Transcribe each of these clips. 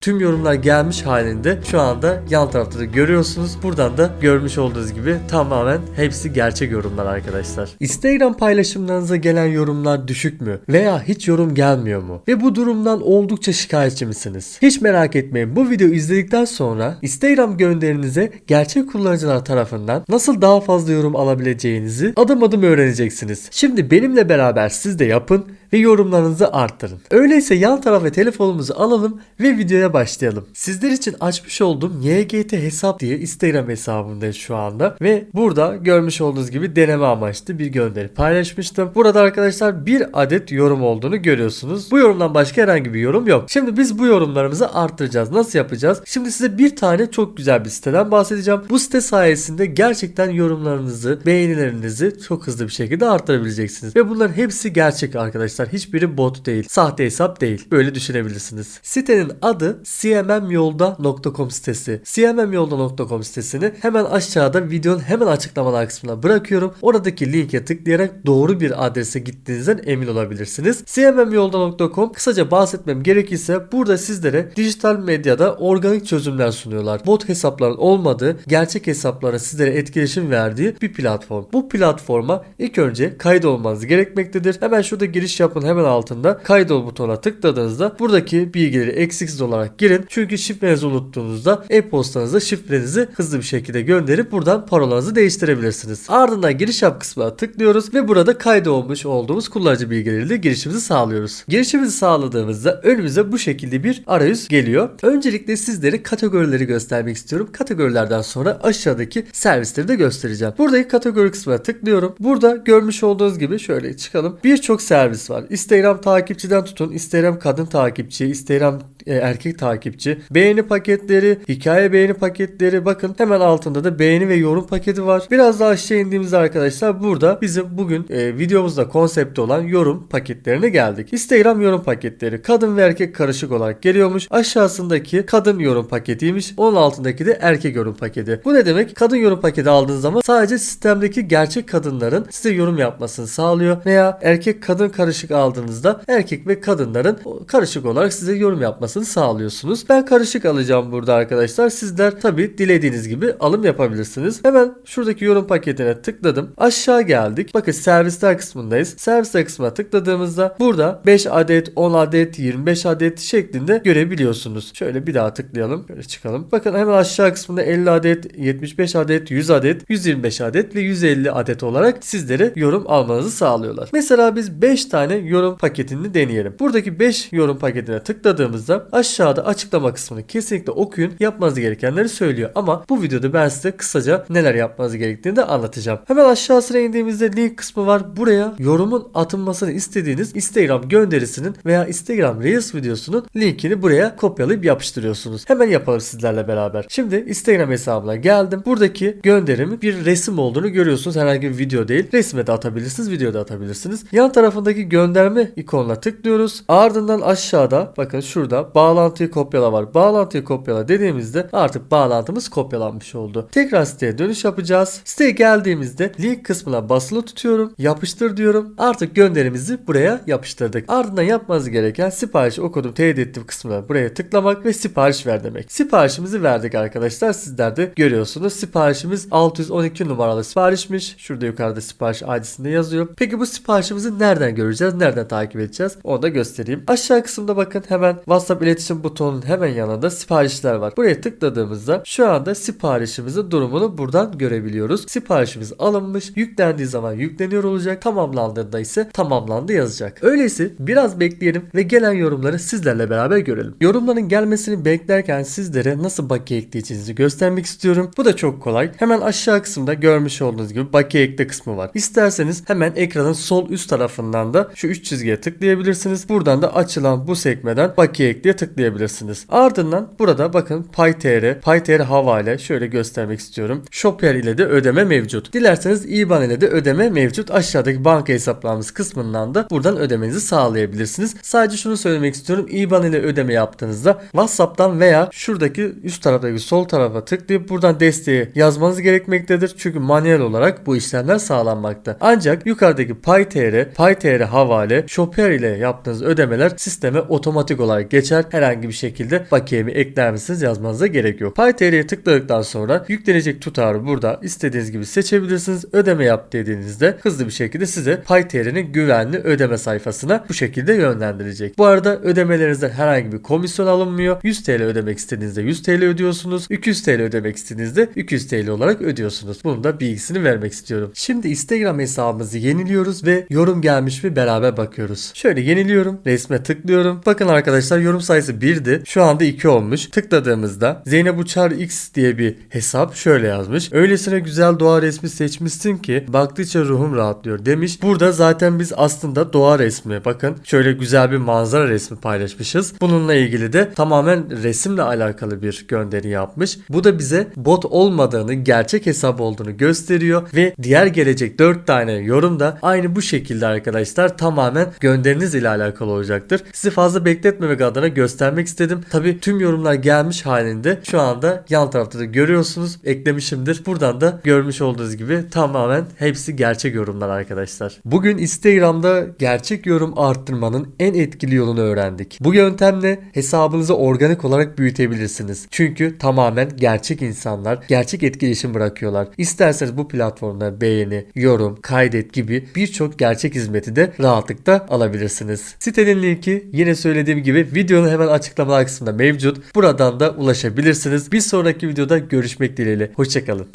Tüm yorumlar gelmiş halinde şu anda yan tarafta da görüyorsunuz. Buradan da görmüş olduğunuz gibi tamamen hepsi gerçek yorumlar arkadaşlar. Instagram paylaşımlarınıza gelen yorumlar düşük mü? Veya hiç yorum gelmiyor mu? Ve bu durumdan oldukça şikayetçi misiniz? Hiç merak etmeyin bu videoyu izledikten sonra Instagram gönderinize gerçek kullanıcılar tarafından nasıl daha fazla yorum alabileceğinizi adım adım öğreneceksiniz. Şimdi benimle beraber siz de yapın ve yorumlarınızı arttırın. Öyleyse yan tarafa telefonumuzu alalım ve videoya başlayalım. Sizler için açmış olduğum YGT hesap diye Instagram hesabımdayız şu anda ve burada görmüş olduğunuz gibi deneme amaçlı bir gönderi paylaşmıştım. Burada arkadaşlar bir adet yorum olduğunu görüyorsunuz. Bu yorumdan başka herhangi bir yorum yok. Şimdi biz bu yorumlarımızı arttıracağız. Nasıl yapacağız? Şimdi size bir tane çok güzel bir siteden bahsedeceğim. Bu site sayesinde gerçekten yorumlarınızı, beğenilerinizi çok hızlı bir şekilde arttırabileceksiniz. Ve bunların hepsi gerçek arkadaşlar. Hiçbiri bot değil. Sahte hesap değil. Böyle düşünebilirsiniz. Sitenin adı cmmyolda.com sitesi. cmmyolda.com sitesini hemen aşağıda videonun hemen açıklamalar kısmına bırakıyorum. Oradaki linke tıklayarak doğru bir adrese gittiğinizden emin olabilirsiniz. cmmyolda.com kısaca bahsetmem gerekirse burada sizlere dijital medyada organik çözümler sunuyorlar. Bot hesapların olmadığı, gerçek hesaplara sizlere etkileşim verdiği bir platform. Bu platforma ilk önce kaydolmanız gerekmektedir. Hemen şurada giriş yapın hemen altında kaydol butonuna tıkladığınızda buradaki bilgileri eksiksiz olarak girin. Çünkü şifrenizi unuttuğunuzda e-postanıza şifrenizi hızlı bir şekilde gönderip buradan parolanızı değiştirebilirsiniz. Ardından giriş yap kısmına tıklıyoruz ve burada kaydolmuş olduğumuz kullanıcı bilgileriyle girişimizi sağlıyoruz. Girişimizi sağladığımızda önümüze bu şekilde bir arayüz geliyor. Öncelikle sizlere kategorileri göstermek istiyorum. Kategorilerden sonra aşağıdaki servisleri de göstereceğim. Buradaki kategori kısmına tıklıyorum. Burada görmüş olduğunuz gibi şöyle çıkalım. Birçok servis var. Instagram takipçiden tutun, Instagram kadın takipçi, Instagram erkek takipçi, beğeni paketleri, hikaye beğeni paketleri bakın hemen altında da beğeni ve yorum paketi var. Biraz daha aşağı indiğimizde arkadaşlar burada bizim bugün e, videomuzda konsepti olan yorum paketlerine geldik. Instagram yorum paketleri kadın ve erkek karışık olarak geliyormuş. Aşağısındaki kadın yorum paketiymiş. Onun altındaki de erkek yorum paketi. Bu ne demek? Kadın yorum paketi aldığınız zaman sadece sistemdeki gerçek kadınların size yorum yapmasını sağlıyor. Veya erkek kadın karışık aldığınızda erkek ve kadınların karışık olarak size yorum yapmasını sağlıyorsunuz. Ben karışık alacağım burada arkadaşlar. Sizler tabi dilediğiniz gibi alım yapabilirsiniz. Hemen şuradaki yorum paketine tıkladım. Aşağı geldik. Bakın servisler kısmındayız. Servisler kısmına tıkladığımızda burada 5 adet, 10 adet, 25 adet şeklinde görebiliyorsunuz. Şöyle bir daha tıklayalım. Böyle çıkalım. Bakın hemen aşağı kısmında 50 adet, 75 adet, 100 adet, 125 adet ve 150 adet olarak sizlere yorum almanızı sağlıyorlar. Mesela biz 5 tane yorum paketini deneyelim. Buradaki 5 yorum paketine tıkladığımızda aşağıda açıklama kısmını kesinlikle okuyun. Yapmanız gerekenleri söylüyor. Ama bu videoda ben size kısaca neler yapmanız gerektiğini de anlatacağım. Hemen aşağısına indiğimizde link kısmı var. Buraya yorumun atılmasını istediğiniz Instagram gönderisinin veya Instagram Reels videosunun linkini buraya kopyalayıp yapıştırıyorsunuz. Hemen yapalım sizlerle beraber. Şimdi Instagram hesabına geldim. Buradaki gönderimin bir resim olduğunu görüyorsunuz. Herhangi bir video değil. Resme de atabilirsiniz, video da atabilirsiniz. Yan tarafındaki gönderme ikonuna tıklıyoruz. Ardından aşağıda bakın şurada bağlantıyı kopyala var. Bağlantıyı kopyala dediğimizde artık bağlantımız kopyalanmış oldu. Tekrar siteye dönüş yapacağız. Siteye geldiğimizde link kısmına basılı tutuyorum. Yapıştır diyorum. Artık gönderimizi buraya yapıştırdık. Ardından yapmanız gereken siparişi okudum teyit ettim kısmına buraya tıklamak ve sipariş ver demek. Siparişimizi verdik arkadaşlar. Sizler de görüyorsunuz. Siparişimiz 612 numaralı siparişmiş. Şurada yukarıda sipariş ID'sinde yazıyor. Peki bu siparişimizi nereden göreceğiz? Nereden takip edeceğiz? Onu da göstereyim. Aşağı kısımda bakın hemen WhatsApp iletişim butonunun hemen yanında siparişler var. Buraya tıkladığımızda şu anda siparişimizin durumunu buradan görebiliyoruz. Siparişimiz alınmış. Yüklendiği zaman yükleniyor olacak. Tamamlandığında ise tamamlandı yazacak. Öyleyse biraz bekleyelim ve gelen yorumları sizlerle beraber görelim. Yorumların gelmesini beklerken sizlere nasıl bakiye ekleyeceğinizi göstermek istiyorum. Bu da çok kolay. Hemen aşağı kısımda görmüş olduğunuz gibi bakiye ekle kısmı var. İsterseniz hemen ekranın sol üst tarafından da şu üç çizgiye tıklayabilirsiniz. Buradan da açılan bu sekmeden bakiye ekleye tıklayabilirsiniz. Ardından burada bakın PayTR, PayTR havale şöyle göstermek istiyorum. Shopper ile de ödeme mevcut. Dilerseniz IBAN ile de ödeme mevcut. Aşağıdaki banka hesaplarımız kısmından da buradan ödemenizi sağlayabilirsiniz. Sadece şunu söylemek istiyorum. IBAN ile ödeme yaptığınızda WhatsApp'tan veya şuradaki üst taraftaki sol tarafa tıklayıp buradan desteği yazmanız gerekmektedir. Çünkü manuel olarak bu işlemler sağlanmakta. Ancak yukarıdaki PayTR, PayTR havale, Shopper ile yaptığınız ödemeler sisteme otomatik olarak geçer arkadaşlar herhangi bir şekilde bakiyemi ekler misiniz yazmanıza gerek yok. PayTR'ye tıkladıktan sonra yüklenecek tutarı burada istediğiniz gibi seçebilirsiniz. Ödeme yap dediğinizde hızlı bir şekilde size PayTR'nin güvenli ödeme sayfasına bu şekilde yönlendirecek. Bu arada ödemelerinizden herhangi bir komisyon alınmıyor. 100 TL ödemek istediğinizde 100 TL ödüyorsunuz. 200 TL ödemek istediğinizde 200 TL olarak ödüyorsunuz. Bunun da bilgisini vermek istiyorum. Şimdi Instagram hesabımızı yeniliyoruz ve yorum gelmiş mi beraber bakıyoruz. Şöyle yeniliyorum. Resme tıklıyorum. Bakın arkadaşlar yorum sayısı 1'di. Şu anda 2 olmuş. Tıkladığımızda Zeynep Uçar X diye bir hesap şöyle yazmış. Öylesine güzel doğa resmi seçmişsin ki baktıkça ruhum rahatlıyor demiş. Burada zaten biz aslında doğa resmi bakın şöyle güzel bir manzara resmi paylaşmışız. Bununla ilgili de tamamen resimle alakalı bir gönderi yapmış. Bu da bize bot olmadığını, gerçek hesap olduğunu gösteriyor ve diğer gelecek 4 tane yorum da aynı bu şekilde arkadaşlar tamamen gönderiniz ile alakalı olacaktır. Sizi fazla bekletmemek adına göstermek istedim. Tabi tüm yorumlar gelmiş halinde şu anda yan tarafta da görüyorsunuz. Eklemişimdir. Buradan da görmüş olduğunuz gibi tamamen hepsi gerçek yorumlar arkadaşlar. Bugün Instagram'da gerçek yorum arttırmanın en etkili yolunu öğrendik. Bu yöntemle hesabınızı organik olarak büyütebilirsiniz. Çünkü tamamen gerçek insanlar gerçek etkileşim bırakıyorlar. İsterseniz bu platformda beğeni, yorum, kaydet gibi birçok gerçek hizmeti de rahatlıkla alabilirsiniz. Sitenin linki yine söylediğim gibi videonun hemen açıklama kısmında mevcut. Buradan da ulaşabilirsiniz. Bir sonraki videoda görüşmek dileğiyle. Hoşçakalın.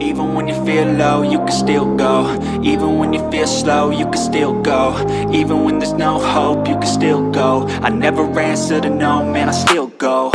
Even when you feel low, you can still go. Even when you feel slow, you can still go. Even when there's no hope, you can still go. I never answer to no, man, I still go.